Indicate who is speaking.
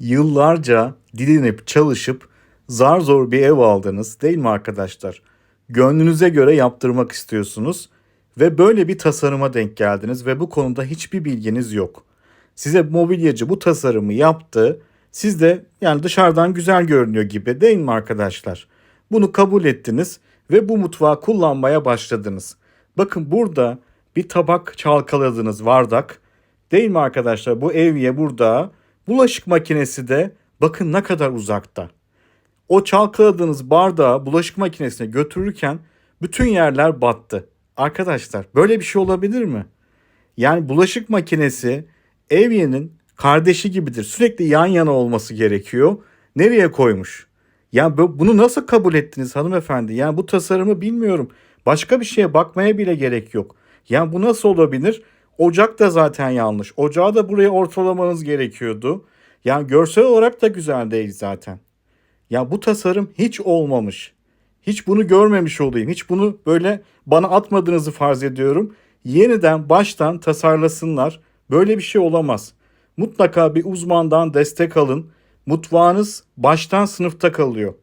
Speaker 1: Yıllarca didinip çalışıp zar zor bir ev aldınız değil mi arkadaşlar? Gönlünüze göre yaptırmak istiyorsunuz ve böyle bir tasarıma denk geldiniz ve bu konuda hiçbir bilginiz yok. Size mobilyacı bu tasarımı yaptı. Siz de yani dışarıdan güzel görünüyor gibi değil mi arkadaşlar? Bunu kabul ettiniz ve bu mutfağı kullanmaya başladınız. Bakın burada bir tabak çalkaladınız bardak. Değil mi arkadaşlar? Bu evye burada. Bulaşık makinesi de bakın ne kadar uzakta. O çalkaladığınız bardağı bulaşık makinesine götürürken bütün yerler battı. Arkadaşlar böyle bir şey olabilir mi? Yani bulaşık makinesi evyenin kardeşi gibidir. Sürekli yan yana olması gerekiyor. Nereye koymuş? Ya bu- bunu nasıl kabul ettiniz hanımefendi? Yani bu tasarımı bilmiyorum. Başka bir şeye bakmaya bile gerek yok. Yani bu nasıl olabilir? Ocak da zaten yanlış. Ocağı da buraya ortalamanız gerekiyordu. Yani görsel olarak da güzel değil zaten. Ya bu tasarım hiç olmamış. Hiç bunu görmemiş olayım. Hiç bunu böyle bana atmadığınızı farz ediyorum. Yeniden baştan tasarlasınlar. Böyle bir şey olamaz. Mutlaka bir uzmandan destek alın. Mutfağınız baştan sınıfta kalıyor.